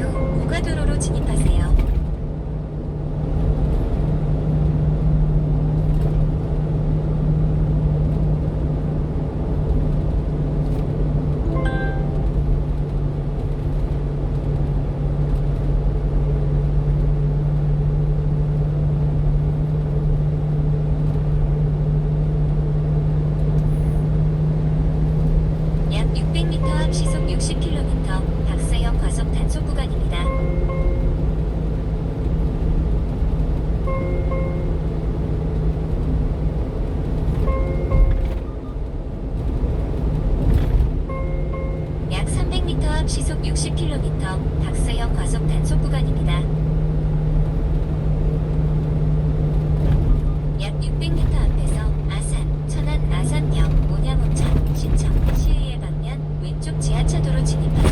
후 고가도로로 진입하세요. 약 600m 앞 시속 60km 박서영 과속 단속 구간 시속 60km 박서영 과속 단속 구간입니다. 약 600m 앞에서 아산, 천안, 아산역, 온양온천, 신청, 시의회 방면 왼쪽 지하차도로 진입하